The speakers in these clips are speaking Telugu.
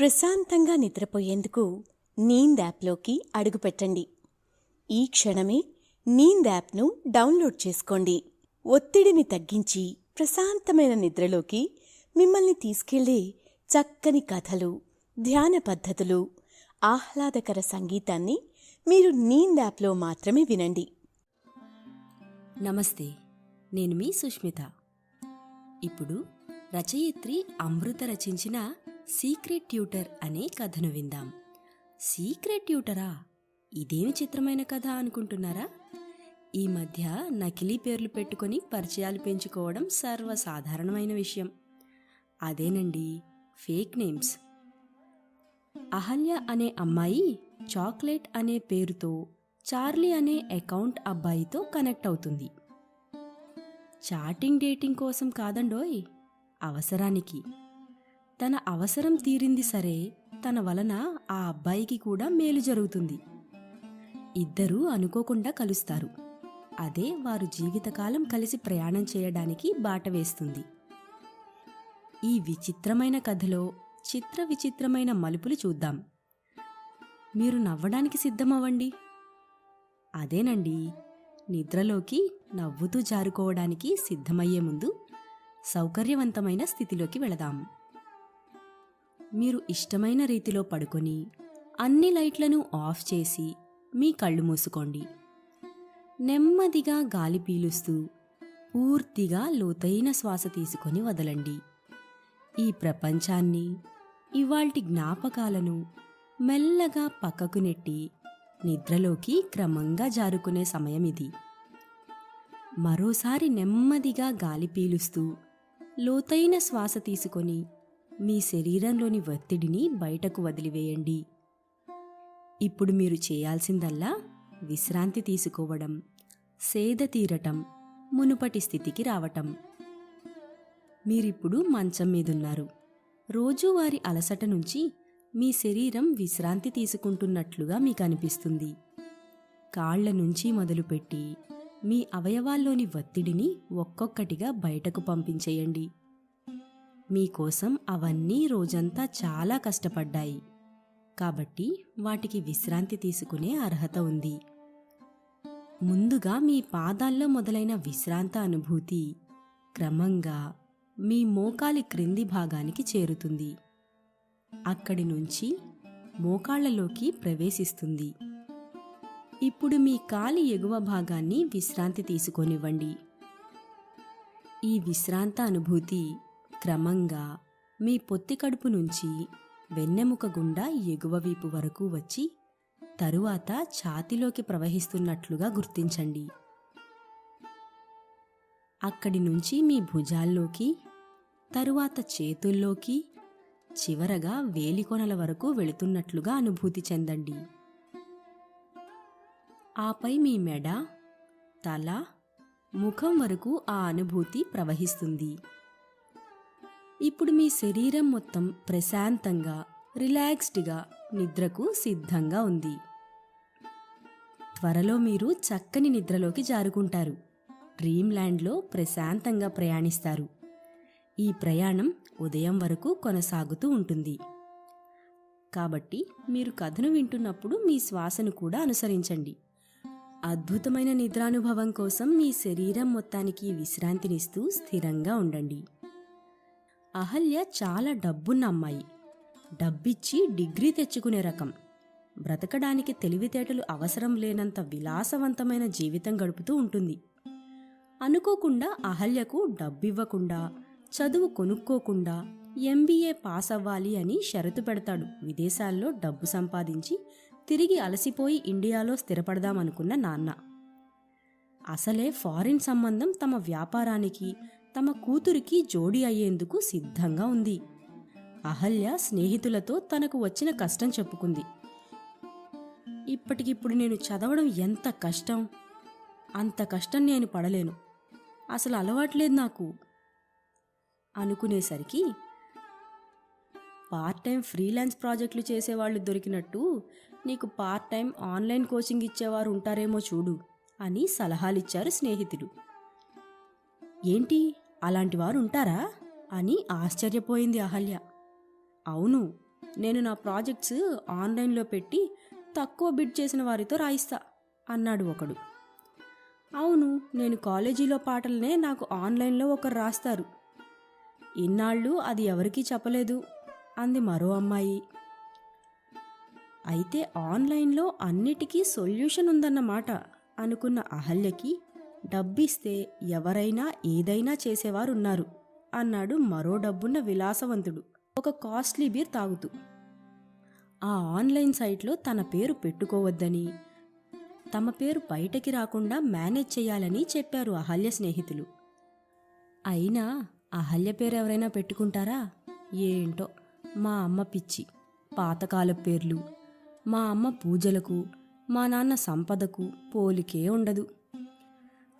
ప్రశాంతంగా నిద్రపోయేందుకు నీంద్ యాప్లోకి అడుగుపెట్టండి. ఈ క్షణమే నీంద్ యాప్ను డౌన్లోడ్ చేసుకోండి. ఒత్తిడిని తగ్గించి ప్రశాంతమైన నిద్రలోకి మిమ్మల్ని తీసుకెళ్ళే చక్కని కథలు ధ్యాన పద్ధతులు ఆహ్లాదకర సంగీతాన్ని మీరు నీంద్ యాప్లో మాత్రమే వినండి. నమస్తే నేను మీ సుష్మిత. ఇప్పుడు రచయిత్రి అమృత రచించిన సీక్రెట్ ట్యూటర్ అనే కథను విందాం. సీక్రెట్ ట్యూటరా? ఇదేమి చిత్రమైన కథ అనుకుంటున్నారా? ఈ మధ్య నకిలీ పేర్లు పెట్టుకొని పరిచయాలు పెంచుకోవడం సర్వసాధారణమైన విషయం. అదేనండి ఫేక్ నేమ్స్. అహల్య అనే అమ్మాయి చాక్లెట్ అనే పేరుతో చార్లీ అనే అకౌంట్ అబ్బాయితో కనెక్ట్ అవుతుంది. చాటింగ్ డేటింగ్ కోసం కాదండోయ్ అవసరానికి. తన అవసరం తీరింది సరే తన వలన ఆ అబ్బాయికి కూడా మేలు జరుగుతుంది. ఇద్దరూ అనుకోకుండా కలుస్తారు. అదే వారు జీవితకాలం కలిసి ప్రయాణం చేయడానికి బాట వేస్తుంది. ఈ విచిత్రమైన కథలో చిత్ర విచిత్రమైన మలుపులు చూద్దాం. మీరు నవ్వడానికి సిద్ధమవ్వండి. అదేనండి నిద్రలోకి నవ్వుతూ జారుకోవడానికి సిద్ధమయ్యే ముందు సౌకర్యవంతమైన స్థితిలోకి వెళదాం. మీరు ఇష్టమైన రీతిలో పడుకొని అన్ని లైట్లను ఆఫ్ చేసి మీ కళ్ళు మూసుకోండి. నెమ్మదిగా గాలి పీలుస్తూ పూర్తిగా లోతైన శ్వాస తీసుకొని వదలండి. ఈ ప్రపంచాన్ని ఇవాల్టి జ్ఞాపకాలను మెల్లగా పక్కకు నెట్టి నిద్రలోకి క్రమంగా జారుకునే సమయం ఇది. మరోసారి నెమ్మదిగా గాలి పీలుస్తూ లోతైన శ్వాస తీసుకొని మీ శరీరంలోని ఒత్తిడిని బయటకు వదిలివేయండి. ఇప్పుడు మీరు చేయాల్సిందల్లా విశ్రాంతి తీసుకోవడం సేద తీరటం మునుపటి స్థితికి రావటం. మీరిప్పుడు మంచం మీదున్నారు. రోజువారి అలసట నుంచి మీ శరీరం విశ్రాంతి తీసుకుంటున్నట్లుగా మీకు అనిపిస్తుంది కాళ్ళ నుంచి మొదలుపెట్టి మీ అవయవాల్లోని ఒత్తిడిని ఒక్కొక్కటిగా బయటకు పంపించేయండి. మీకోసం అవన్నీ రోజంతా చాలా కష్టపడ్డాయి. కాబట్టి వాటికి విశ్రాంతి తీసుకునే అర్హత ఉంది. ముందుగా మీ పాదాల్లో మొదలైన విశ్రాంత అనుభూతి క్రమంగా మీ మోకాలి క్రింది భాగానికి చేరుతుంది. అక్కడి నుంచి మోకాళ్ళలోకి ప్రవేశిస్తుంది. ఇప్పుడు మీ కాలి ఎగువ భాగాన్ని విశ్రాంతి తీసుకొనివ్వండి. ఈ విశ్రాంత అనుభూతి క్రమంగా మీ పొత్తి కడుపు నుంచి వెన్నెముక గుండా ఎగువ వీపు వరకు వచ్చి తరువాత ఛాతిలోకి ప్రవహిస్తున్నట్లుగా గుర్తించండి. అక్కడి నుంచి మీ భుజాల్లోకి తరువాత చేతుల్లోకి చివరగా వేలికొనల వరకు వెళుతున్నట్లుగా అనుభూతి చెందండి. ఆపై మీ మెడ తల ముఖం వరకు ఆ అనుభూతి ప్రవహిస్తుంది. ఇప్పుడు మీ శరీరం మొత్తం ప్రశాంతంగా రిలాక్స్డ్గా నిద్రకు సిద్ధంగా ఉంది. త్వరలో మీరు చక్కని నిద్రలోకి జారుకుంటారు. డ్రీమ్ ల్యాండ్లో ప్రశాంతంగా ప్రయాణిస్తారు. ఈ ప్రయాణం ఉదయం వరకు కొనసాగుతూ ఉంటుంది. కాబట్టి మీరు కథను వింటున్నప్పుడు మీ శ్వాసను కూడా అనుసరించండి. అద్భుతమైన నిద్రానుభవం కోసం మీ శరీరం మొత్తానికి విశ్రాంతినిస్తూ స్థిరంగా ఉండండి. అహల్య చాలా డబ్బున్న అమ్మాయి. డబ్బిచ్చి డిగ్రీ తెచ్చుకునే రకం. బ్రతకడానికి తెలివితేటలు అవసరం లేనంత విలాసవంతమైన జీవితం గడుపుతూ ఉంటుంది. అనుకోకుండా అహల్యకు డబ్బివ్వకుండా చదువు కొనుక్కోకుండా ఎంబీఏ పాస్ అవ్వాలి అని షరతు పెడతాడు. విదేశాల్లో డబ్బు సంపాదించి తిరిగి అలసిపోయి ఇండియాలో స్థిరపడదామనుకున్న నాన్న. అసలే ఫారిన్ సంబంధం తమ వ్యాపారానికి తమ కూతురికి జోడి అయ్యేందుకు సిద్ధంగా ఉంది. అహల్య స్నేహితులతో తనకు వచ్చిన కష్టం చెప్పుకుంది. ఇప్పటికిప్పుడు నేను చదవడం ఎంత కష్టం? అంత కష్టం నేను పడలేను. అసలు అలవాట్లేదు నాకు. అనుకునేసరికి పార్ట్ టైం ఫ్రీలాన్స్ ప్రాజెక్టులు చేసేవాళ్ళు దొరికినట్టు నీకు పార్ట్ టైం ఆన్లైన్ కోచింగ్ ఇచ్చేవారు ఉంటారేమో చూడు అని సలహాలిచ్చారు స్నేహితులు. ఏంటి అలాంటి వారు ఉంటారా అని ఆశ్చర్యపోయింది అహల్య. అవును నేను నా ప్రాజెక్ట్స్ ఆన్లైన్లో పెట్టి తక్కువ బిడ్ చేసిన వారితో రాయిస్తా అన్నాడు ఒకడు. అవును నేను కాలేజీలో పాటలనే నాకు ఆన్లైన్లో ఒకరు రాస్తారు. ఇన్నాళ్ళు అది ఎవరికీ చెప్పలేదు అంది మరో అమ్మాయి. అయితే ఆన్లైన్లో అన్నిటికీ సొల్యూషన్ ఉందన్నమాట అనుకున్న అహల్యకి డబ్బిస్తే ఎవరైనా ఏదైనా చేసేవారున్నారు అన్నాడు మరో డబ్బున్న విలాసవంతుడు. ఒక కాస్ట్లీ బీర్ తాగుతూ. ఆ ఆన్లైన్ సైట్లో తన పేరు పెట్టుకోవద్దని తమ పేరు బయటకి రాకుండా మేనేజ్ చేయాలని చెప్పారు అహల్య స్నేహితులు. అయినా అహల్య పేరు ఎవరైనా పెట్టుకుంటారా? ఏంటో? మా అమ్మ పిచ్చి పాతకాల పేర్లు. మా అమ్మ పూజలకు మా నాన్న సంపదకు పోలికే ఉండదు.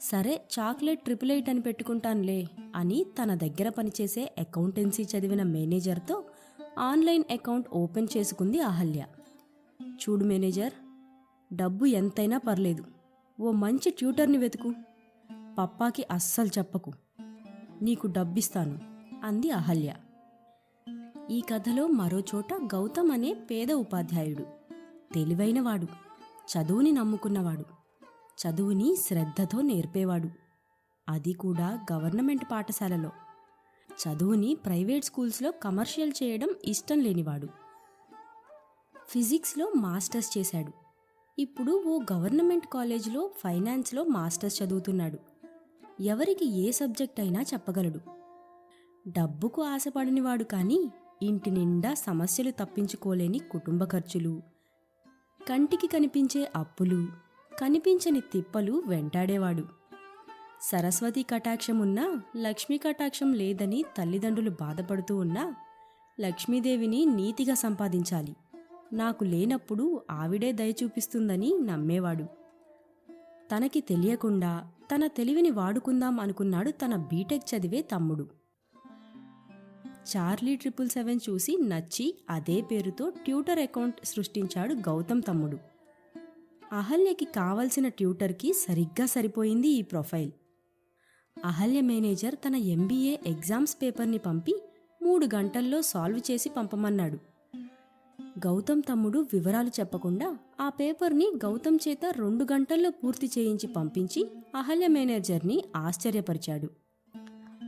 సరే చాక్లెట్ ట్రిపుల్ ఎయిట్ అని పెట్టుకుంటానులే అని తన దగ్గర పనిచేసే అకౌంటెన్సీ చదివిన మేనేజర్తో ఆన్లైన్ అకౌంట్ ఓపెన్ చేసుకుంది అహల్య. చూడు మేనేజర్ డబ్బు ఎంతైనా పర్లేదు. ఓ మంచి ట్యూటర్ని వెతుకు. పప్పాకి అస్సలు చెప్పకు. నీకు డబ్బిస్తాను అంది అహల్య. ఈ కథలో మరో చోట గౌతమ్ అనే పేద ఉపాధ్యాయుడు తెలివైనవాడు చదువుని నమ్ముకున్నవాడు చదువుని శ్రద్ధతో నేర్పేవాడు. అది కూడా గవర్నమెంట్ పాఠశాలలో. చదువుని ప్రైవేట్ స్కూల్స్లో కమర్షియల్ చేయడం ఇష్టం లేనివాడు. ఫిజిక్స్లో మాస్టర్స్ చేశాడు. ఇప్పుడు ఓ గవర్నమెంట్ కాలేజీలో ఫైనాన్స్లో మాస్టర్స్ చదువుతున్నాడు. ఎవరికి ఏ సబ్జెక్ట్ అయినా చెప్పగలడు. డబ్బుకు ఆశపడనివాడు కానీ ఇంటి నిండా సమస్యలు తప్పించుకోలేని కుటుంబ ఖర్చులు కంటికి కనిపించే అప్పులు కనిపించని తిప్పలు వెంటాడేవాడు. సరస్వతి కటాక్షం ఉన్నా లక్ష్మీ కటాక్షం లేదని తల్లిదండ్రులు బాధపడుతూ ఉన్నా లక్ష్మీదేవిని నీతిగా సంపాదించాలి. నాకు లేనప్పుడు ఆవిడే దయ చూపిస్తుందని నమ్మేవాడు. తనకి తెలియకుండా తన తెలివిని వాడుకుందాం అనుకున్నాడు తన బీటెక్ చదివే తమ్ముడు. చార్లీ ట్రిపుల్ సెవెన్ చూసి నచ్చి అదే పేరుతో ట్యూటర్ అకౌంట్ సృష్టించాడు గౌతమ్ తమ్ముడు. అహల్యకి కావలసిన ట్యూటర్కి సరిగ్గా సరిపోయింది ఈ ప్రొఫైల్. అహల్య మేనేజర్ తన ఎంబీఏ ఎగ్జామ్స్ పేపర్ని పంపి మూడు గంటల్లో సాల్వ్ చేసి పంపమన్నాడు. గౌతమ్ తమ్ముడు వివరాలు చెప్పకుండా ఆ పేపర్ని గౌతమ్ చేత రెండు గంటల్లో పూర్తి చేయించి పంపించి అహల్య మేనేజర్ని ఆశ్చర్యపరిచాడు.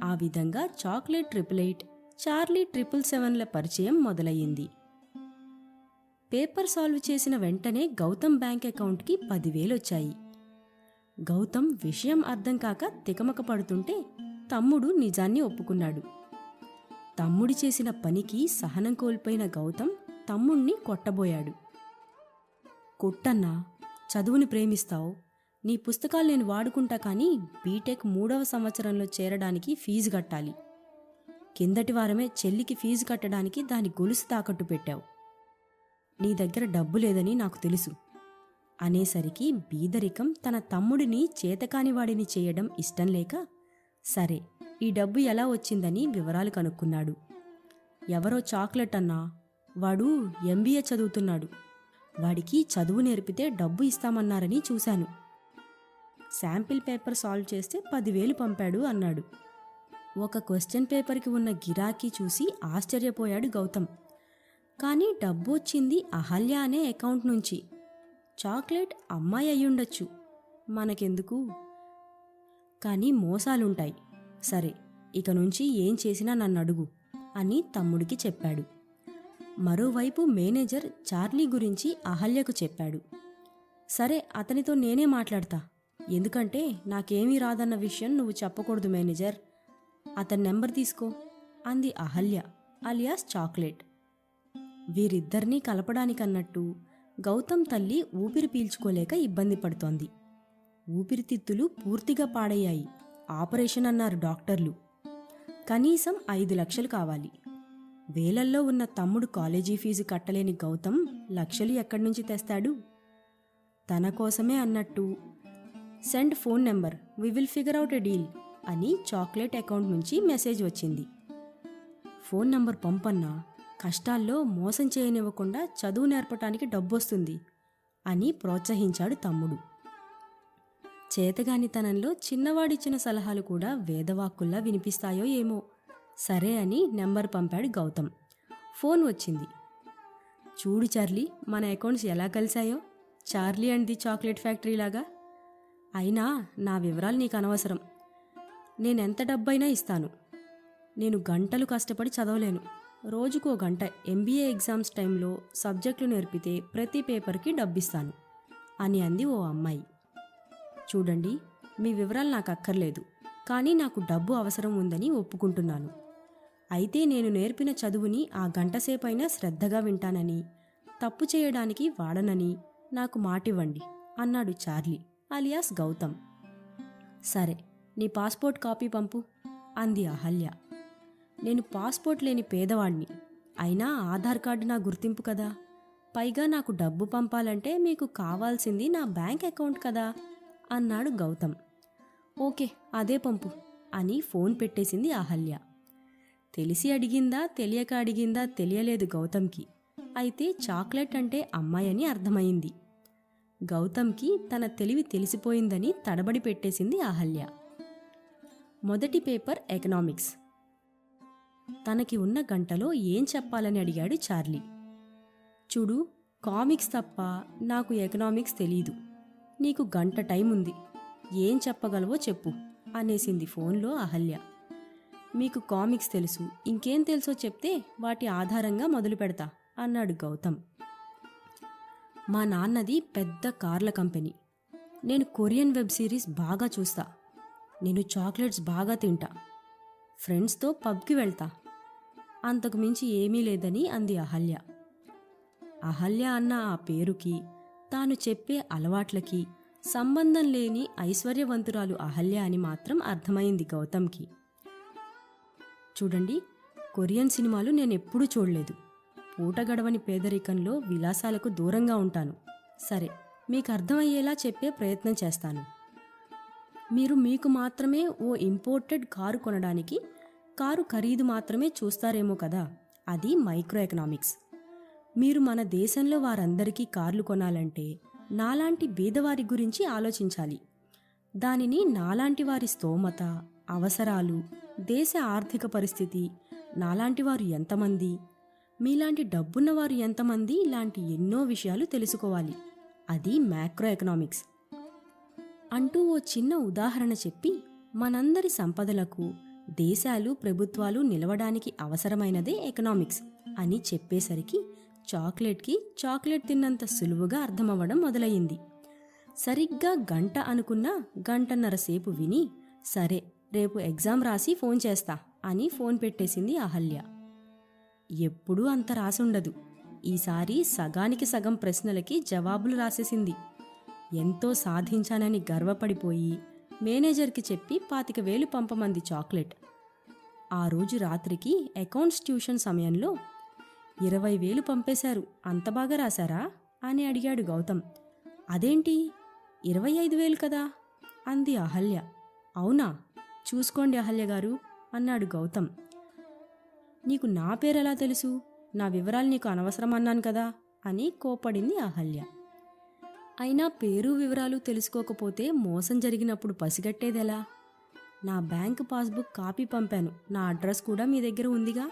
ఆ విధంగా chocolate triple eight Charlie triple సెవెన్ల పరిచయం మొదలయ్యింది. పేపర్ సాల్వ్ చేసిన వెంటనే గౌతమ్ బ్యాంక్ అకౌంట్కి పదివేలు వచ్చాయి గౌతమ్ విషయం అర్థం కాక తికమక పడుతుంటే తమ్ముడు నిజాన్ని ఒప్పుకున్నాడు. తమ్ముడు చేసిన పనికి సహనం కోల్పోయిన గౌతమ్ తమ్ముణ్ణి కొట్టబోయాడు. కొట్టన్నా చదువుని ప్రేమిస్తావు. నీ పుస్తకాలు నేను వాడుకుంటా కానీ బీటెక్ మూడవ సంవత్సరంలో చేరడానికి ఫీజు కట్టాలి. కిందటి వారమే చెల్లికి ఫీజు కట్టడానికి దాని గొలుసు తాకట్టు పెట్టావు. నీ దగ్గర డబ్బు లేదని నాకు తెలుసు. అనేసరికి బీదరికం తన తమ్ముడిని చేతకానివాడిని చేయడం ఇష్టం లేక సరే ఈ డబ్బు ఎలా వచ్చిందని వివరాలు కనుక్కున్నాడు. ఎవరో చాక్లెట్ అన్నా వాడు ఎంబీఏ చదువుతున్నాడు. వాడికి చదువు నేర్పితే డబ్బు ఇస్తామన్నారని చూశాను. శాంపిల్ పేపర్ సాల్వ్ చేస్తే పదివేలు పంపాడు అన్నాడు. ఒక క్వశ్చన్ పేపర్కి ఉన్న గిరాకీ చూసి ఆశ్చర్యపోయాడు గౌతమ్. కానీ డబ్బు వచ్చింది అహల్య అనే అకౌంట్ నుంచి. చాక్లెట్ అమ్మాయి అయ్యుండొచ్చు. మనకెందుకు? కానీ మోసాలుంటాయి. సరే ఇక నుంచి ఏం చేసినా నన్ను అడుగు అని తమ్ముడికి చెప్పాడు. మరోవైపు మేనేజర్ చార్లీ గురించి అహల్యకు చెప్పాడు. సరే అతనితో నేనే మాట్లాడతా. ఎందుకంటే నాకేమీ రాదన్న విషయం నువ్వు చెప్పకూడదు మేనేజర్. అతని నెంబర్ తీసుకో అంది అహల్య అలియాస్ చాక్లెట్. వీరిద్దరినీ కలపడానికన్నట్టు గౌతమ్ తల్లి ఊపిరి పీల్చుకోలేక ఇబ్బంది పడుతోంది. ఊపిరితిత్తులు పూర్తిగా పాడయ్యాయి. ఆపరేషన్ అన్నారు డాక్టర్లు. కనీసం ఐదు లక్షలు కావాలి. వేలల్లో ఉన్న తమ్ముడు కాలేజీ ఫీజు కట్టలేని గౌతమ్ లక్షలు ఎక్కడి నుంచి తెస్తాడు? తన కోసమే అన్నట్టు send phone number we will figure out a deal అని చాక్లెట్ అకౌంట్ నుంచి మెసేజ్ వచ్చింది. ఫోన్ నంబర్ పంపన్నా కష్టాల్లో మోసం చేయనివ్వకుండా చదువు నేర్పటానికి డబ్బొస్తుంది అని ప్రోత్సహించాడు తమ్ముడు. చేతగానితనంలో చిన్నవాడిచ్చిన సలహాలు కూడా వేదవాక్కుల్లా వినిపిస్తాయో ఏమో. సరే అని నెంబర్ పంపాడు గౌతమ్. ఫోన్ వచ్చింది. చూడు చార్లీ మన అకౌంట్స్ ఎలా కలిశాయో? Charlie and the chocolate factory లాగా? అయినా నా వివరాలు నీకు అనవసరం. నేనెంత డబ్బైనా ఇస్తాను. నేను గంటలు కష్టపడి చదవలేను. రోజుకో గంట ఎంబీఏ ఎగ్జామ్స్ టైంలో సబ్జెక్టులు నేర్పితే ప్రతి పేపర్కి డబ్బిస్తాను అని అంది ఓ అమ్మాయి. చూడండి మీ వివరాలు నాకు అక్కర్లేదు కానీ నాకు డబ్బు అవసరం ఉందని ఒప్పుకుంటున్నాను. అయితే నేను నేర్పిన చదువుని ఆ గంటసేపైనా శ్రద్ధగా వింటానని తప్పు చేయడానికి వాడనని నాకు మాటివ్వండి అన్నాడు చార్లీ అలియాస్ గౌతమ్. సరే నీ పాస్పోర్ట్ కాపీ పంపు అంది అహల్య. నేను పాస్పోర్ట్ లేని పేదవాణ్ణి. అయినా ఆధార్ కార్డు నా గుర్తింపు కదా. పైగా నాకు డబ్బు పంపాలంటే మీకు కావాల్సింది నా బ్యాంక్ అకౌంట్ కదా అన్నాడు గౌతమ్. ఓకే అదే పంపు అని ఫోన్ పెట్టేసింది అహల్య. తెలిసి అడిగిందా తెలియక అడిగిందా తెలియలేదు గౌతమ్కి. అయితే చాక్లెట్ అంటే అమ్మాయని అర్థమైంది. గౌతమ్కి తన తెలివి తెలిసిపోయిందని తడబడి పెట్టేసింది అహల్య. మొదటి పేపర్ ఎకనామిక్స్. తనకి ఉన్న గంటలో ఏం చెప్పాలని అడిగాడు చార్లీ. చూడు కామిక్స్ తప్ప నాకు ఎకనామిక్స్ తెలీదు. నీకు గంట టైం ఉంది. ఏం చెప్పగలవో చెప్పు అనేసింది ఫోన్లో అహల్య. మీకు కామిక్స్ తెలుసు. ఇంకేం తెలుసో చెప్తే వాటి ఆధారంగా మొదలు పెడతా అన్నాడు గౌతమ్. మా నాన్నది పెద్ద కార్ల కంపెనీ. నేను కొరియన్ వెబ్ సిరీస్ బాగా చూస్తా. నేను చాక్లెట్స్ బాగా తింటా. ఫ్రెండ్స్తో పబ్కి వెళ్తా. అంతకు మించి ఏమీ లేదని అంది అహల్య. అహల్య అన్న ఆ పేరుకి తాను చెప్పే అలవాట్లకి సంబంధం లేని ఐశ్వర్యవంతురాలు అహల్య అని మాత్రం అర్థమైంది గౌతమ్కి. చూడండి కొరియన్ సినిమాలు నేను ఎప్పుడూ చూడలేదు. పూట గడవని పేదరికంలో విలాసాలకు దూరంగా ఉంటాను. సరే మీకు అర్థమయ్యేలా చెప్పే ప్రయత్నం చేస్తాను. మీరు మీకు మాత్రమే ఓ ఇంపోర్టెడ్ కారు కొనడానికి కారు ఖరీదు మాత్రమే చూస్తారేమో కదా? అది మైక్రో ఎకనామిక్స్ మీరు మన దేశంలో వారందరికీ కార్లు కొనాలంటే నాలాంటి బీదవారి గురించి ఆలోచించాలి. దానిని నాలాంటి వారి స్తోమత అవసరాలు దేశ ఆర్థిక పరిస్థితి నాలాంటి వారు ఎంతమంది మీలాంటి డబ్బున్నవారు ఎంతమంది ఇలాంటి ఎన్నో విషయాలు తెలుసుకోవాలి. అది మ్యాక్రో ఎకనామిక్స్ అంటూ ఓ చిన్న ఉదాహరణ చెప్పి మనందరి సంపదలకు దేశాలు ప్రభుత్వాలు నిలవడానికి అవసరమైనదే ఎకనామిక్స్ అని చెప్పేసరికి చాక్లెట్కి చాక్లెట్ తిన్నంత సులువుగా అర్థమవ్వడం మొదలయ్యింది. సరిగ్గా గంట అనుకున్న గంటన్నర సేపు విని సరే రేపు ఎగ్జామ్ రాసి ఫోన్ చేస్తా అని ఫోన్ పెట్టేసింది అహల్య. ఎప్పుడూ అంత రాసుండదు. ఈసారి సగానికి సగం ప్రశ్నలకి జవాబులు రాసేసింది. ఎంతో సాధించానని గర్వపడిపోయి మేనేజర్కి చెప్పి పాతిక వేలు పంపమంది చాక్లెట్. ఆ రోజు రాత్రికి అకౌంట్స్ ట్యూషన్ సమయంలో ఇరవై వేలు పంపేశారు అంత బాగా రాశారా? అని అడిగాడు గౌతమ్. అదేంటి? ఇరవై ఐదు వేలు కదా? అంది అహల్య. అవునా? చూసుకోండి అహల్య గారు అన్నాడు గౌతమ్. నీకు నా పేరు ఎలా తెలుసు? నా వివరాలు నీకు అనవసరం అన్నాను కదా? అని కోపడింది అహల్య. అయినా పేరు వివరాలు తెలుసుకోకపోతే మోసం జరిగినప్పుడు పసిగట్టేదెలా? నా బ్యాంక్ పాస్బుక్ కాపీ పంపాను. నా అడ్రస్ కూడా మీ దగ్గర ఉందిగా?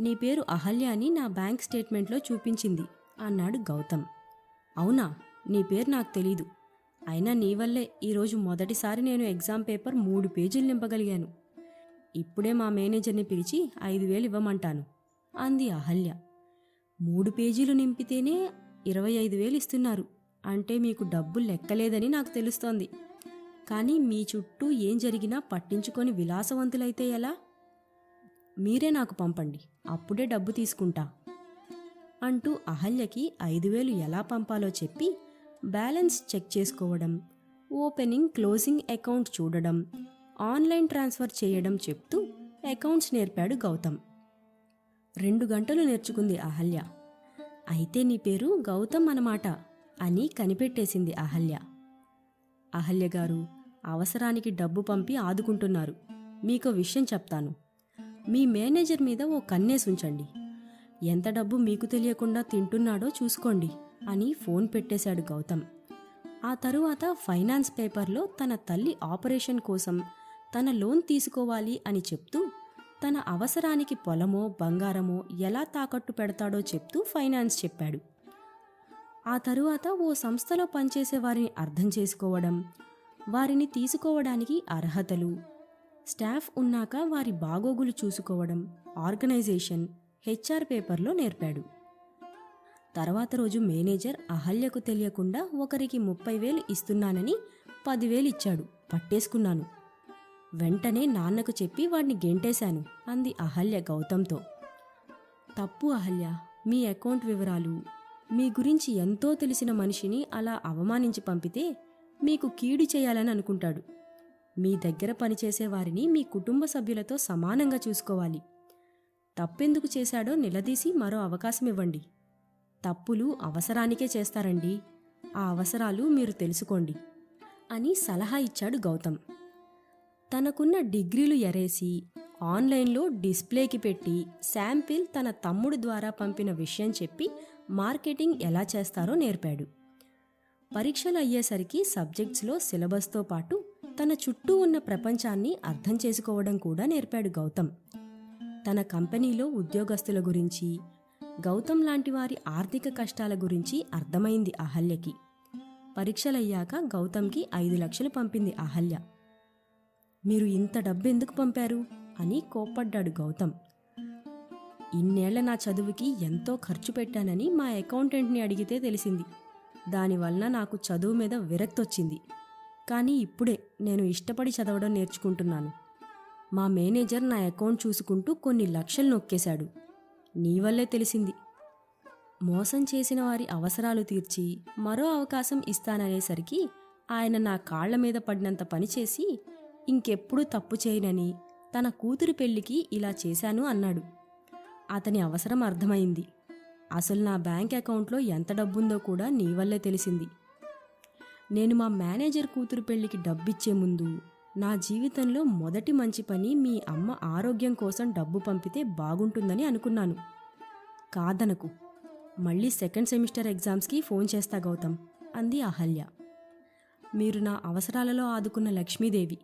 నీ పేరు అహల్య అని నా బ్యాంక్ స్టేట్మెంట్లో చూపించింది అన్నాడు గౌతమ్. అవునా? నీ పేరు నాకు తెలీదు. అయినా నీ వల్లే ఈరోజు మొదటిసారి నేను ఎగ్జామ్ పేపర్ మూడు పేజీలు నింపగలిగాను. ఇప్పుడే మా మేనేజర్ని పిలిచి ఐదు వేలు ఇవ్వమంటాను అంది అహల్య. మూడు పేజీలు నింపితేనే ఇరవై ఐదు వేలు ఇస్తున్నారు. అంటే మీకు డబ్బు లెక్కలేదని నాకు తెలుస్తోంది. కానీ మీ చుట్టూ ఏం జరిగినా పట్టించుకొని విలాసవంతులైతే ఎలా? మీరే నాకు పంపండి. అప్పుడే డబ్బు తీసుకుంటా. అంటూ అహల్యకి ఐదు వేలు ఎలా పంపాలో చెప్పి బ్యాలెన్స్ చెక్ చేసుకోవడం ఓపెనింగ్ క్లోజింగ్ అకౌంట్ చూడడం ఆన్లైన్ ట్రాన్స్ఫర్ చేయడం చెప్తూ అకౌంట్స్ నేర్పాడు గౌతమ్. రెండు గంటలు నేర్చుకుంది అహల్య. అయితే నీ పేరు గౌతమ్ అన్నమాట అని కనిపెట్టేసింది అహల్య. అహల్య గారు అవసరానికి డబ్బు పంపి ఆదుకుంటున్నారు. మీకో విషయం చెప్తాను. మీ మేనేజర్ మీద ఓ కన్నేసుంచండి ఎంత డబ్బు మీకు తెలియకుండా తింటున్నాడో చూసుకోండి అని ఫోన్ పెట్టేశాడు గౌతమ్. ఆ తరువాత ఫైనాన్స్ పేపర్లో తన తల్లి ఆపరేషన్ కోసం తన లోన్ తీసుకోవాలి అని చెప్తూ తన అవసరానికి పొలమో బంగారమో ఎలా తాకట్టు పెడతాడో చెప్తూ ఫైనాన్స్ చెప్పాడు. ఆ తరువాత ఓ సంస్థలో పనిచేసే వారిని అర్థం చేసుకోవడం వారిని తీసుకోవడానికి అర్హతలు స్టాఫ్ ఉన్నాక వారి బాగోగులు చూసుకోవడం ఆర్గనైజేషన్ హెచ్ఆర్ పేపర్లో నేర్పాడు. తర్వాత రోజు మేనేజర్ అహల్యకు తెలియకుండా ఒకరికి ముప్పై వేలు ఇస్తున్నానని పదివేలు ఇచ్చాడు. పట్టేసుకున్నాను. వెంటనే నాన్నకు చెప్పి వాడిని గెంటేశాను అంది అహల్య గౌతంతో. తప్పు అహల్య మీ అకౌంట్ వివరాలు మీ గురించి ఎంతో తెలిసిన మనిషిని అలా అవమానించి పంపితే మీకు కీడు చేయాలని అనుకుంటాడు. మీ దగ్గర పనిచేసే వారిని మీ కుటుంబ సభ్యులతో సమానంగా చూసుకోవాలి. తప్పెందుకు చేశాడో నిలదీసి మరో అవకాశం ఇవ్వండి. తప్పులు అవసరానికే చేస్తారండి. ఆ అవసరాలు మీరు తెలుసుకోండి అని సలహా ఇచ్చాడు గౌతమ్ తనకున్న డిగ్రీలు ఎరేసి ఆన్లైన్లో డిస్ప్లేకి పెట్టి శాంపిల్ తన తమ్ముడు ద్వారా పంపిన విషయం చెప్పి మార్కెటింగ్ ఎలా చేస్తారో నేర్పాడు. పరీక్షలు అయ్యేసరికి సబ్జెక్ట్స్లో సిలబస్తో పాటు తన చుట్టూ ఉన్న ప్రపంచాన్ని అర్థం చేసుకోవడం కూడా నేర్పాడు గౌతమ్. తన కంపెనీలో ఉద్యోగస్తుల గురించి గౌతమ్ లాంటి వారి ఆర్థిక కష్టాల గురించి అర్థమైంది అహల్యకి. పరీక్షలయ్యాక గౌతమ్కి ఐదు లక్షలు పంపింది అహల్య. మీరు ఇంత డబ్బు ఎందుకు పంపారు? అని కోప్పడ్డాడు గౌతమ్. ఇన్నేళ్ళ నా చదువుకి ఎంతో ఖర్చు పెట్టానని మా అకౌంటెంట్ని అడిగితే తెలిసింది. దానివలన నాకు చదువు మీద విరక్తొచ్చింది. కానీ ఇప్పుడే నేను ఇష్టపడి చదవడం నేర్చుకుంటున్నాను. మా మేనేజర్ నా అకౌంట్ చూసుకుంటూ కొన్ని లక్షలు నొక్కేశాడు. నీ వల్లే తెలిసింది. మోసం చేసిన వారి అవసరాలు తీర్చి మరో అవకాశం ఇస్తాననేసరికి ఆయన నా కాళ్ళ మీద పడినంత పనిచేసి ఇంకెప్పుడు తప్పు చేయనని తన కూతురు పెళ్ళికి ఇలా చేశాను అన్నాడు. అతని అవసరం అర్థమైంది. అసలు నా బ్యాంక్ అకౌంట్లో ఎంత డబ్బుందో కూడా నీ వల్లే తెలిసింది. నేను మా మేనేజర్ కూతురు పెళ్ళికి డబ్బిచ్చే ముందు నా జీవితంలో మొదటి మంచి పని మీ అమ్మ ఆరోగ్యం కోసం డబ్బు పంపితే బాగుంటుందని అనుకున్నాను. కాదనకు. మళ్ళీ సెకండ్ సెమిస్టర్ ఎగ్జామ్స్కి ఫోన్ చేస్తా గౌతమ్ అంది అహల్య. మీరు నా అవసరాలలో ఆదుకున్న లక్ష్మీదేవి.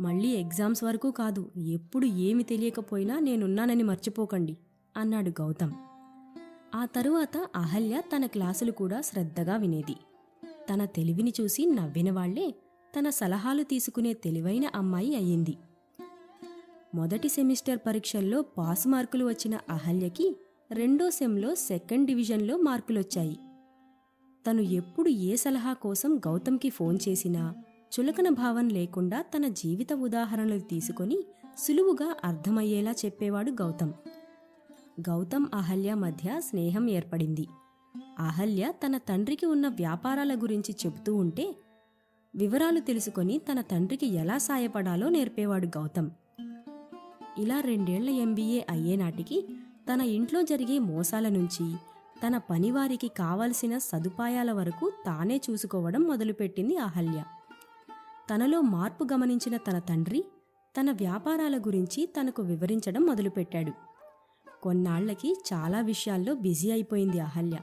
మళ్ళీ ఎగ్జామ్స్ వరకు కాదు ఎప్పుడు ఏమి తెలియకపోయినా నేనున్నానని మర్చిపోకండి అన్నాడు గౌతమ్. ఆ తరువాత అహల్య తన క్లాసులు కూడా శ్రద్ధగా వినేది. తన తెలివిని చూసి నవ్విన వాళ్ళే తన సలహాలు తీసుకునే తెలివైన అమ్మాయి అయ్యింది. మొదటి సెమిస్టర్ పరీక్షల్లో పాస్ మార్కులు వచ్చిన అహల్యకి రెండో సెమ్లో సెకండ్ డివిజన్లో మార్కులొచ్చాయి. తను ఎప్పుడు ఏ సలహా కోసం గౌతమ్కి ఫోన్ చేసినా చులకన భావం లేకుండా తన జీవిత ఉదాహరణలు తీసుకొని సులువుగా అర్థమయ్యేలా చెప్పేవాడు గౌతమ్. గౌతమ్ అహల్య మధ్య స్నేహం ఏర్పడింది. అహల్య తన తండ్రికి ఉన్న వ్యాపారాల గురించి చెబుతూ ఉంటే వివరాలు తెలుసుకొని తన తండ్రికి ఎలా సాయపడాలో నేర్పేవాడు గౌతమ్. ఇలా రెండేళ్ళ ఎంబీఏ అయ్యే నాటికి తన ఇంట్లో జరిగే మోసాల నుంచి తన పనివారికి కావలసిన సదుపాయాల వరకు తానే చూసుకోవడం మొదలుపెట్టింది అహల్య. తనలో మార్పు గమనించిన తన తండ్రి తన వ్యాపారాల గురించి తనకు వివరించడం మొదలుపెట్టాడు. కొన్నాళ్ళకి చాలా విషయాల్లో బిజీ అయిపోయింది అహల్య.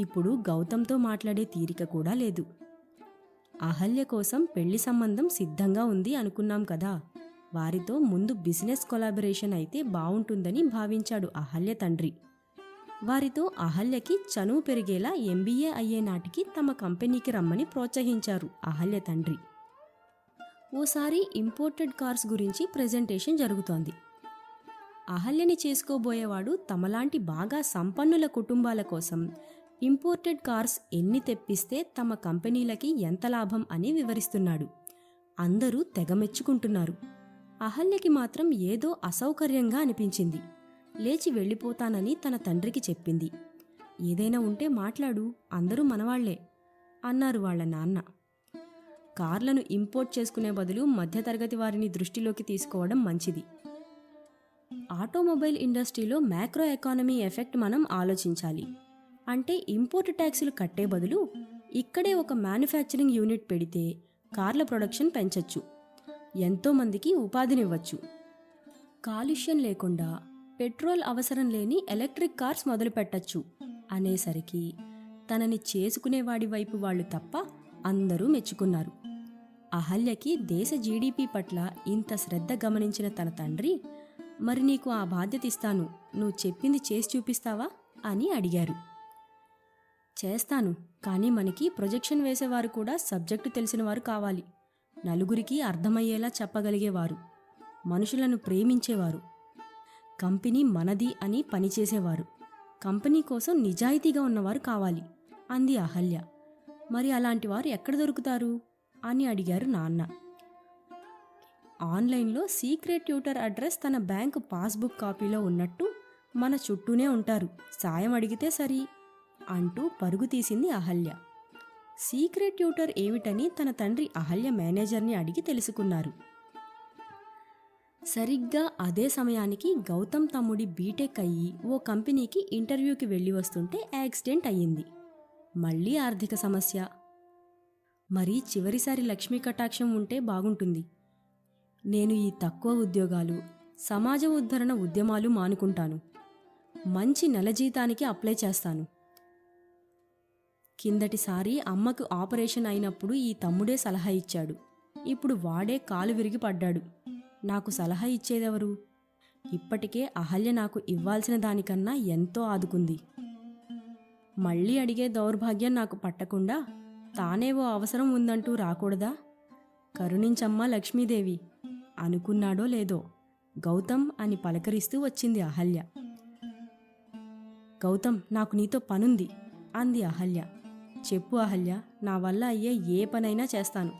ఇప్పుడు గౌతంతో మాట్లాడే తీరిక కూడా లేదు. అహల్య కోసం పెళ్ళి సంబంధం సిద్ధంగా ఉంది అనుకున్నాం కదా. వారితో ముందు బిజినెస్ కొలాబరేషన్ అయితే బావుంటుందని భావించాడు అహల్య తండ్రి. వారితో అహల్యకి చనువు పెరిగేలా ఎంబీఏ అయ్యే నాటికి తమ కంపెనీకి రమ్మని ప్రోత్సహించారు అహల్య తండ్రి. ఓసారి ఇంపోర్టెడ్ కార్స్ గురించి ప్రెజెంటేషన్ జరుగుతోంది. అహల్యని చేసుకోబోయేవాడు తమలాంటి బాగా సంపన్నుల కుటుంబాల కోసం ఇంపోర్టెడ్ కార్స్ ఎన్ని తెప్పిస్తే తమ కంపెనీలకి ఎంత లాభం అని వివరిస్తున్నాడు. అందరూ తెగమెచ్చుకుంటున్నారు అహల్యకి మాత్రం ఏదో అసౌకర్యంగా అనిపించింది. లేచి వెళ్ళిపోతానని తన తండ్రికి చెప్పింది. ఏదైనా ఉంటే మాట్లాడు అందరూ మనవాళ్ళే అన్నారు వాళ్ళ నాన్న. కార్లను ఇంపోర్ట్ చేసుకునే బదులు మధ్యతరగతి వారిని దృష్టిలోకి తీసుకోవడం మంచిది. ఆటోమొబైల్ ఇండస్ట్రీలో మ్యాక్రో ఎకానమీ ఎఫెక్ట్ మనం ఆలోచించాలి. అంటే ఇంపోర్ట్ ట్యాక్సులు కట్టే బదులు ఇక్కడే ఒక మ్యానుఫ్యాక్చరింగ్ యూనిట్ పెడితే కార్ల ప్రొడక్షన్ పెంచొచ్చు. ఎంతోమందికి ఉపాధినివ్వచ్చు. కాలుష్యం లేకుండా పెట్రోల్ అవసరం లేని ఎలక్ట్రిక్ కార్స్ మొదలు పెట్టచ్చు అనేసరికి తనని చేసుకునేవాడి వైపు వాళ్ళు తప్ప అందరూ మెచ్చుకున్నారు. అహల్యకి దేశ జీడిపి పట్ల ఇంత శ్రద్ధ గమనించిన తన తండ్రి మరి నీకు ఆ బాధ్యత ఇస్తాను. నువ్వు చెప్పింది చేసి చూపిస్తావా? అని అడిగారు. చేస్తాను కానీ మనకి ప్రొజెక్షన్ వేసేవారు కూడా సబ్జెక్టు తెలిసినవారు కావాలి. నలుగురికి అర్థమయ్యేలా చెప్పగలిగేవారు. మనుషులను ప్రేమించేవారు. కంపెనీ మనది అని పనిచేసేవారు. కంపెనీ కోసం నిజాయితీగా ఉన్నవారు కావాలి అంది అహల్య. మరి అలాంటి వారు ఎక్కడ దొరుకుతారు? అని అడిగారు నాన్న. ఆన్లైన్లో సీక్రెట్ ట్యూటర్ అడ్రస్ తన బ్యాంకు పాస్బుక్ కాపీలో ఉన్నట్టు మన చుట్టూనే ఉంటారు. సాయం అడిగితే సరి అంటూ పరుగు తీసింది అహల్య. సీక్రెట్ ట్యూటర్ ఏమిటని తన తండ్రి అహల్య మేనేజర్ని అడిగి తెలుసుకున్నారు. సరిగ్గా అదే సమయానికి గౌతమ్ తమ్ముడి బీటెక్ అయ్యి ఓ కంపెనీకి ఇంటర్వ్యూకి వెళ్ళి వస్తుంటే యాక్సిడెంట్ అయ్యింది. మళ్ళీ ఆర్థిక సమస్య. మరి చివరిసారి లక్ష్మీ కటాక్షం ఉంటే బాగుంటుంది. నేను ఈ తక్కువ ఉద్యోగాలు సమాజ ఉద్ధరణ ఉద్యమాలు మానుకుంటాను. మంచి నెల జీతానికి అప్లై చేస్తాను. కిందటిసారి అమ్మకు ఆపరేషన్ అయినప్పుడు ఈ తమ్ముడే సలహా ఇచ్చాడు. ఇప్పుడు వాడే కాలు విరిగి పడ్డాడు. నాకు సలహా ఇచ్చేదెవరు? ఇప్పటికే అహల్య నాకు ఇవ్వాల్సిన దానికన్నా ఎంతో ఆదుకుంది. మళ్ళీ అడిగే దౌర్భాగ్యం నాకు పట్టకుండా తానేవో అవసరం ఉందంటూ రాకూడదా? కరుణించమ్మ లక్ష్మీదేవి. అనుకున్నాడో లేదో గౌతమ్ అని పలకరిస్తూ వచ్చింది అహల్య. గౌతమ్ నాకు నీతో పనుంది అంది అహల్య. చెప్పు అహల్య నా వల్ల అయ్యే ఏ పనైనా చేస్తాను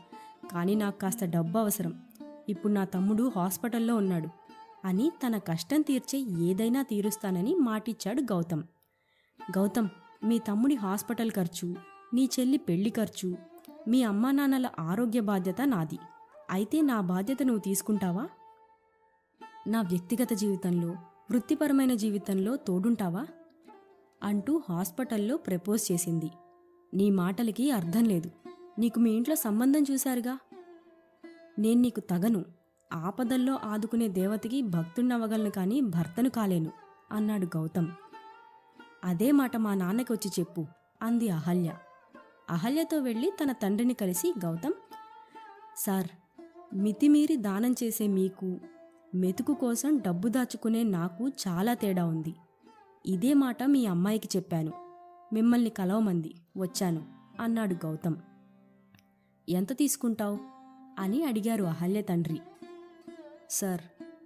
కానీ నాకు కాస్త డబ్బు అవసరం. ఇప్పుడు నా తమ్ముడు హాస్పిటల్లో ఉన్నాడు అని తన కష్టం తీర్చే ఏదైనా తీరుస్తానని మాటిచ్చాడు గౌతమ్. గౌతమ్ మీ తమ్ముడి హాస్పిటల్ ఖర్చు నీ చెల్లి పెళ్ళి ఖర్చు మీ అమ్మా నాన్నల ఆరోగ్య బాధ్యత నాది. అయితే నా బాధ్యత నువ్వు తీసుకుంటావా? నా వ్యక్తిగత జీవితంలో వృత్తిపరమైన జీవితంలో తోడుంటావా? అంటూ హాస్పిటల్లో ప్రపోజ్ చేసింది. నీ మాటలకి అర్థం లేదు. నీకు మీ ఇంట్లో సంబంధం చూశారుగా? నేను నీకు తగను. ఆపదల్లో ఆదుకునే దేవతకి భక్తున్నవగలను కానీ భర్తను కాలేను అన్నాడు గౌతమ్. అదే మాట మా నాన్నకి వచ్చి చెప్పు అంది అహల్య. అహల్యతో వెళ్ళి తన తండ్రిని కలిసి గౌతమ్ సార్ మితిమీరి దానం చేసే మీకు మెతుకు కోసం డబ్బు దాచుకునే నాకు చాలా తేడా ఉంది. ఇదే మాట మీ అమ్మాయికి చెప్పాను. మిమ్మల్ని కలవమంది వచ్చాను అన్నాడు గౌతమ్. ఎంత తీసుకుంటావు? అని అడిగారు అహల్య తండ్రి. సార్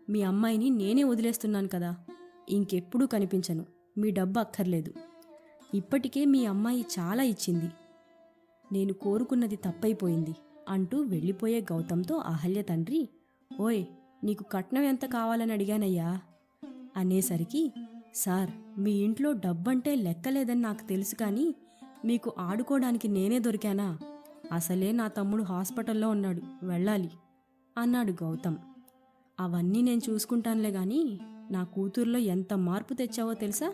మీ అమ్మాయిని నేనే వదిలేస్తున్నాను కదా ఇంకెప్పుడూ కనిపించను. మీ డబ్బు అక్కర్లేదు. ఇప్పటికే మీ అమ్మాయి చాలా ఇచ్చింది. నేను కోరుకున్నది తప్పైపోయింది అంటూ వెళ్ళిపోయే గౌతంతో అహల్య తండ్రి ఓయ్ నీకు కట్నం ఎంత కావాలని అడిగానయ్యా? అనేసరికి సార్ మీ ఇంట్లో డబ్బంటే లెక్కలేదని నాకు తెలుసు కానీ మీకు ఆడుకోవడానికి నేనే దొరికానా? అసలే నా తమ్ముడు హాస్పిటల్లో ఉన్నాడు వెళ్ళాలి అన్నాడు గౌతమ్. అవన్నీ నేను చూసుకుంటానులే కానీ నా కూతుర్లో ఎంత మార్పు తెచ్చావో తెలుసా?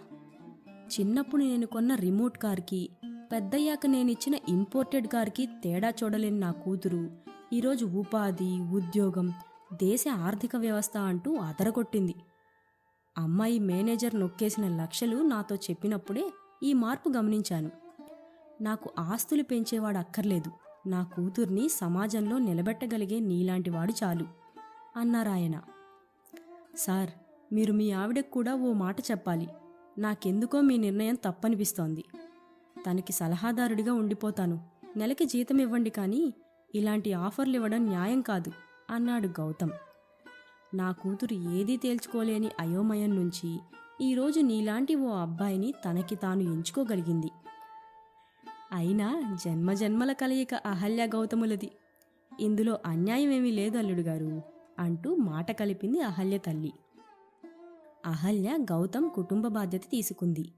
చిన్నప్పుడు నేను కొన్న రిమోట్ కార్కి పెద్దయ్యాక నేనిచ్చిన ఇంపోర్టెడ్ కార్కి తేడా చూడలేని నా కూతురు. ఈరోజు ఉపాధి ఉద్యోగం దేశ ఆర్థిక వ్యవస్థ అంటూ అదరగొట్టింది. అమ్మాయి మేనేజర్ నొక్కేసిన లక్షలు నాతో చెప్పినప్పుడే ఈ మార్పు గమనించాను. నాకు ఆస్తులు పెంచేవాడు అక్కర్లేదు. నా కూతుర్ని సమాజంలో నిలబెట్టగలిగే నీలాంటివాడు చాలు అన్నారాయన. సార్ మీరు మీ ఆవిడకు కూడా ఓ మాట చెప్పాలి. నాకెందుకో మీ నిర్ణయం తప్పనిపిస్తోంది. తనకి సలహాదారుడిగా ఉండిపోతాను. నెలకి జీతం ఇవ్వండి కానీ ఇలాంటి ఆఫర్లు ఇవ్వడం న్యాయం కాదు అన్నాడు గౌతమ్. నా కూతురు ఏదీ తేల్చుకోలేని అయోమయం నుంచి ఈరోజు నీలాంటి ఓ అబ్బాయిని తనకి తాను ఎంచుకోగలిగింది. అయినా జన్మజన్మల కలయిక అహల్య గౌతములది. ఇందులో అన్యాయమేమీ లేదు అల్లుడు గారు అంటూ మాట కలిపింది అహల్య తల్లి. అహల్య గౌతమ్ కుటుంబ బాధ్యత తీసుకుంది.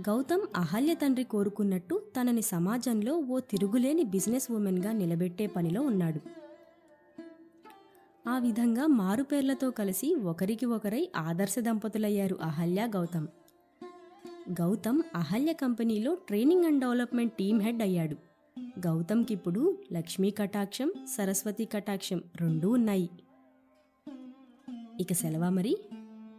గౌతమ్ అహల్య తండ్రి కోరుకున్నట్టు తనని సమాజంలో ఓ తిరుగులేని బిజినెస్ ఉమెన్గా నిలబెట్టే పనిలో ఉన్నాడు. ఆ విధంగా మారుపేర్లతో కలిసి ఒకరికి ఒకరై ఆదర్శ దంపతులయ్యారు అహల్య గౌతమ్. గౌతమ్ అహల్య కంపెనీలో training and development team head అయ్యాడు. గౌతమ్కిప్పుడు లక్ష్మీ కటాక్షం సరస్వతి కటాక్షం రెండూ ఉన్నాయి. ఇక సెలవా మరి?